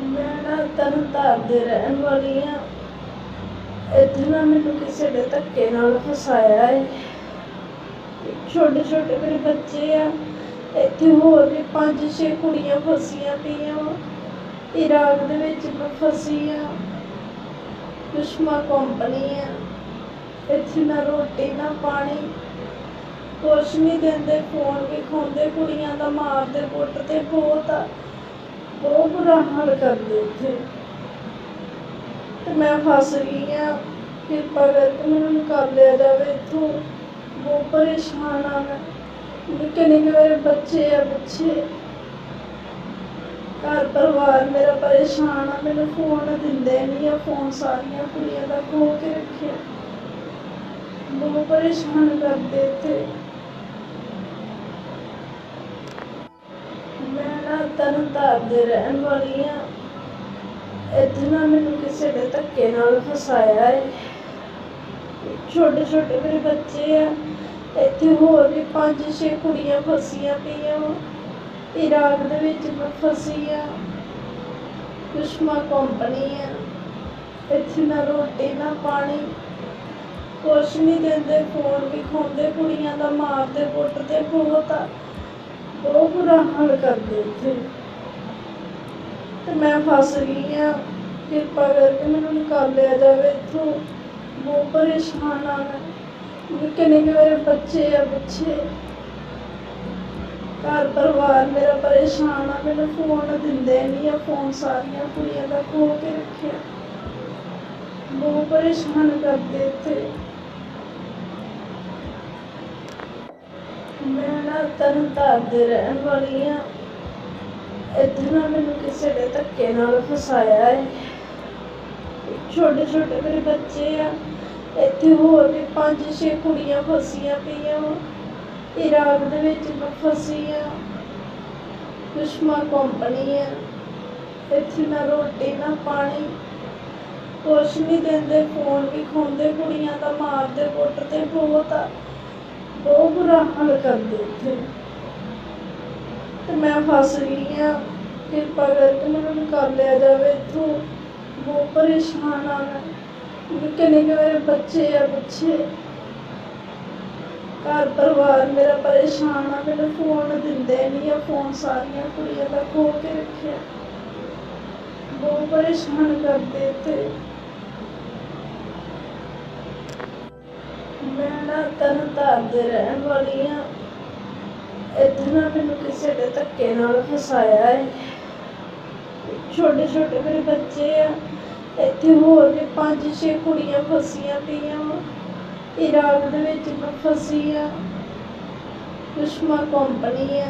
ਮੈਂ ਨਾ ਤਰਨਤਾਰਨ ਦੇ ਰਹਿਣ ਵਾਲੀ ਆ। ਇੱਥੇ ਨਾ ਮੈਨੂੰ ਕਿਸੇ ਦੇ ਧੱਕੇ ਨਾਲ ਫਸਾਇਆ ਹੈ ਛੋਟੇ ਛੋਟੇ ਮੇਰੇ ਬੱਚੇ ਆ। ਇੱਥੇ ਹੋਰ ਵੀ ਪੰਜ ਛੇ ਕੁੜੀਆਂ ਫਸੀਆਂ ਪਈਆਂ ਵਾ। ਇਰਾਕ ਦੇ ਵਿੱਚ ਮੈਂ ਫਸੀ ਆ। ਦੁਸ਼ਮਾ ਕੰਪਨੀ ਆ। ਇੱਥੇ ਨਾ ਰੋਟੀ, ਨਾ ਪਾਣੀ। ਕੁਛ ਨਹੀਂ ਦਿੰਦੇ, ਫੋਨ ਵੀ ਖੋਂਦੇ, ਕੁੜੀਆਂ ਦਾ ਮਾਰਦੇ ਕੁੱਟਦੇ ਬਹੁਤ ਆ। ਬੁਰਾ ਹਾਲ ਕਰਦੇ ਇੱਥੇ। ਤੇ ਮੈਂ ਫਸ ਗਈ ਆ। ਕਿਰਪਾ ਕਰਕੇ ਮੈਨੂੰ ਨਿਕਾਲ ਲਿਆ ਜਾਵੇ ਇੱਥੋਂ। ਬਹੁਤ ਪਰੇਸ਼ਾਨ ਆ ਮੈਂ। ਨਿੱਕੇ ਨਿੱਕੇ ਮੇਰੇ ਬੱਚੇ ਆ ਬੱਚੇ ਘਰ ਪਰਿਵਾਰ ਮੇਰਾ ਪਰੇਸ਼ਾਨ ਆ। ਮੈਨੂੰ ਫੋਨ ਦਿੰਦੇ ਨਹੀਂ ਆ। ਫੋਨ ਸਾਰੀਆਂ ਕੁੜੀਆਂ ਦਾ ਖੋ ਕੇ ਰੱਖਿਆ। ਬਹੁਤ ਪਰੇਸ਼ਾਨ ਕਰਦੇ ਇੱਥੇ। ਮੈਂ ਨਾ ਦੇ ਰਹਿਣ ਵਾਲੀ ਆ ਇੱਥੇ ਮੈਨੂੰ ਕਿਸੇ ਨੇ ਧੱਕੇ ਨਾਲ ਫਸਾਇਆ ਹੈ ਛੋਟੇ ਛੋਟੇ ਮੇਰੇ ਬੱਚੇ ਆ। ਇੱਥੇ ਹੋਰ ਵੀ ਪੰਜ ਛੇ ਕੁੜੀਆਂ ਫਸੀਆਂ ਪਈਆਂ ਵਾ। ਇਰਾਕ ਦੇ ਵਿੱਚ ਮੈਂ ਫਸੀ ਆ। ਦੁਸ਼ਮਾ ਕੰਪਨੀ ਆ। ਇੱਥੇ ਨਾ ਰੋਟੀ, ਨਾ ਪਾਣੀ। ਕੁਛ ਨਹੀਂ ਦਿੰਦੇ ਫੋਨ ਵੀ ਖੋਂਦੇ, ਕੁੜੀਆਂ ਦਾ ਮਾਰਦੇ, ਕੁੱਟਦੇ ਬਹੁਤ ਆ। ਬਹੁਤ ਬੁਰਾ ਹਾਲ ਕਰਦੇ ਇੱਥੇ। ਤੇ ਮੈਂ ਫਸ ਗਈ ਆ ਕਿਰਪਾ ਕਰਕੇ ਮੈਨੂੰ ਨਿਕਾਲ ਲਿਆ ਜਾਵੇ ਇੱਥੋਂ। ਬਹੁਤ ਪਰੇਸ਼ਾਨ ਆ ਮੈਂ। ਨਿੱਕੇ ਨਿੱਕੇ ਮੇਰੇ ਬੱਚੇ ਆ ਬੱਚੇ ਘਰ ਪਰਿਵਾਰ ਮੇਰਾ ਪਰੇਸ਼ਾਨ ਆ। ਮੈਨੂੰ ਫੋਨ ਦਿੰਦੇ ਨਹੀਂ ਆ। ਫੋਨ ਸਾਰੀਆਂ ਕੁੜੀਆਂ ਦਾ ਖੋ ਕੇ ਰੱਖਿਆ। ਬਹੁਤ ਪਰੇਸ਼ਾਨ ਕਰਦੇ ਇੱਥੇ। ਮੈਂ ਨਾ ਰਹਿਣ ਵਾਲੀ ਆ ਇੱਥੇ ਮੈਨੂੰ ਕਿਸੇ ਨੇ ਧੱਕੇ ਨਾਲ ਫਸਾਇਆ ਹੈ ਛੋਟੇ ਛੋਟੇ ਮੇਰੇ ਬੱਚੇ ਆ। ਇੱਥੇ ਹੋਰ ਵੀ ਪੰਜ ਛੇ ਕੁੜੀਆਂ ਫਸੀਆਂ ਪਈਆਂ ਵਾ। ਇਰਾਕ ਦੇ ਵਿੱਚ ਮੈਂ ਫਸੀ ਆ। ਦੁਸ਼ਮਾ ਕੰਪਨੀ ਆ। ਇੱਥੇ ਨਾ ਰੋਟੀ, ਨਾ ਪਾਣੀ। ਕੁਛ ਨਹੀਂ ਦਿੰਦੇ ਫੋਨ ਵੀ ਖੋਂਦੇ, ਕੁੜੀਆਂ ਦਾ ਮਾਰਦੇ ਕੁੱਟਦੇ ਬਹੁਤ ਆ। ਬਹੁਤ ਬੁਰਾ ਹਾਲ ਕਰਦੇ ਉੱਥੇ ਤੇ ਮੈਂ ਫਸ ਗਈ ਆ ਕਿਰਪਾ ਕਰਕੇ ਮੈਨੂੰ ਨਿਕਾਲ ਲਿਆ ਜਾਵੇ ਇੱਥੋਂ। ਬਹੁਤ ਪਰੇਸ਼ਾਨ ਆ ਮੈਂ। ਨਿੱਕੇ ਨਿੱਕੇ ਮੇਰੇ ਬੱਚੇ ਆ ਬੱਚੇ ਘਰ ਪਰਿਵਾਰ ਮੇਰਾ ਪਰੇਸ਼ਾਨ ਆ। ਮੈਨੂੰ ਫੋਨ ਦਿੰਦੇ ਨਹੀਂ ਆ। ਫੋਨ ਸਾਰੀਆਂ ਕੁੜੀਆਂ ਦਾ ਖੋ ਕੇ ਰੱਖਿਆ। ਬਹੁਤ ਪਰੇਸ਼ਾਨ ਕਰਦੇ ਇੱਥੇ। ਮੈਂ ਨਾ ਤਰਨਤਾਰਨ ਦੇ ਰਹਿਣ ਵਾਲੀ ਆ ਮੈਨੂੰ ਕਿਸੇ ਨੇ ਧੱਕੇ ਨਾਲ ਫਸਾਇਆ ਹੈ ਛੋਟੇ ਛੋਟੇ ਮੇਰੇ ਬੱਚੇ ਆ। ਇੱਥੇ ਹੋਰ ਵੀ ਪੰਜ ਛੇ ਕੁੜੀਆਂ ਫਸੀਆਂ ਪਈਆਂ ਵਾ। ਇਰਾਕ ਦੇ ਵਿੱਚ ਮੈਂ ਫਸੀ ਆ। ਦੁਸ਼ਮਾ ਕੰਪਨੀ ਆ।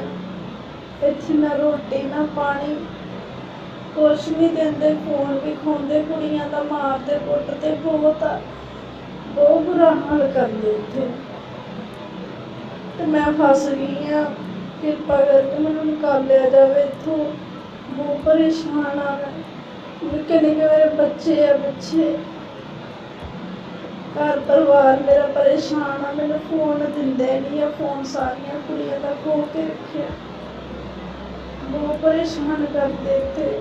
ਇੱਥੇ ਨਾ ਰੋਟੀ, ਨਾ ਪਾਣੀ। ਕੁਛ ਨਹੀਂ ਦਿੰਦੇ, ਫੋਨ ਵੀ ਖੋਂਦੇ ਕੁੜੀਆਂ ਦਾ ਮਾਰਦੇ ਕੁੱਟਦੇ ਬਹੁਤ ਆ। ਬਹੁਤ ਬੁਰਾ ਹਾਲ ਕਰਦੇ ਇੱਥੇ। ਤੇ ਮੈਂ ਫਸ ਗਈ ਆ ਕਿਰਪਾ ਕਰਕੇ ਮੈਨੂੰ ਨਿਕਾਲ ਲਿਆ ਜਾਵੇ ਇੱਥੋਂ। ਬਹੁਤ ਪਰੇਸ਼ਾਨ ਆ ਮੈਂ। ਨਿੱਕੇ ਨਿੱਕੇ ਮੇਰੇ ਬੱਚੇ ਆ ਬੱਚੇ ਘਰ ਪਰਿਵਾਰ ਮੇਰਾ ਪਰੇਸ਼ਾਨ ਆ। ਮੈਨੂੰ ਫੋਨ ਦਿੰਦੇ ਨਹੀਂ ਆ। ਫੋਨ ਸਾਰੀਆਂ ਕੁੜੀਆਂ ਦਾ ਖੋ ਕੇ ਰੱਖਿਆ। ਬਹੁਤ ਪਰੇਸ਼ਾਨ ਕਰਦੇ ਇੱਥੇ।